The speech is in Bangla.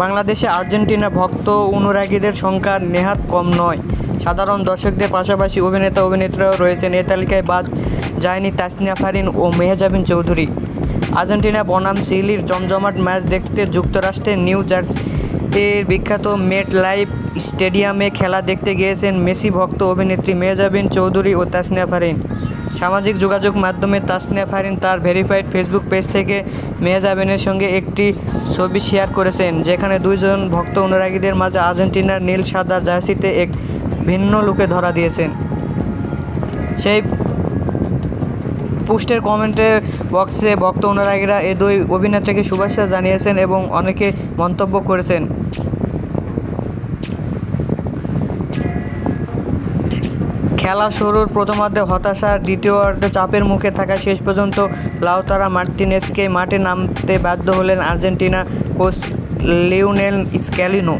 বাংলাদেশে আর্জেন্টিনা ভক্ত অনুরাগীদের সংখ্যা নেহাত কম নয়। সাধারণ দর্শকদের পাশাপাশি অভিনেতা, অভিনেত্রীরাও রয়েছেন। এ তালিকায় বাদ যায়নি তাসনিয়া ফারিন ও মেহজাবিন চৌধুরী। আর্জেন্টিনা বনাম চিলির জমজমাট ম্যাচ দেখতে যুক্তরাষ্ট্রের নিউ জার্সির বিখ্যাত মেট লাইফ স্টেডিয়ামে খেলা দেখতে গিয়েছেন মেসি ভক্ত, অভিনেত্রী মেহজাবিন চৌধুরী ও তাসনিয়া ফারিন। সামাজিক যোগাযোগ মাধ্যমে তাসনিয়া ফারিন তার ভেরিফাইড ফেসবুক পেজ থেকে মেহজাবিনের সঙ্গে একটি ছবি শেয়ার করেছেন, যেখানে দুইজন ভক্ত অনুরাগীদের মাঝে আর্জেন্টিনার নীল সাদা জার্সিতে এক ভিন্ন লুকে ধরা দিয়েছেন। সেই পোস্টের কমেন্টে বক্সে ভক্ত অনুরাগীরা এ দুই অভিনেত্রীকে শুভেচ্ছা জানিয়েছেন এবং অনেকে মন্তব্য করেছেন। খেলা শুরুর প্রথমার্ধে হতাশা দ্বিতীয়ার্ধে চাপের মুখে থাকা শেষ পর্যন্ত লাউতারা মার্টিনেসকে মাঠে নামতে বাধ্য হলেন আর্জেন্টিনা কোচ লিওনেল স্ক্যালিনো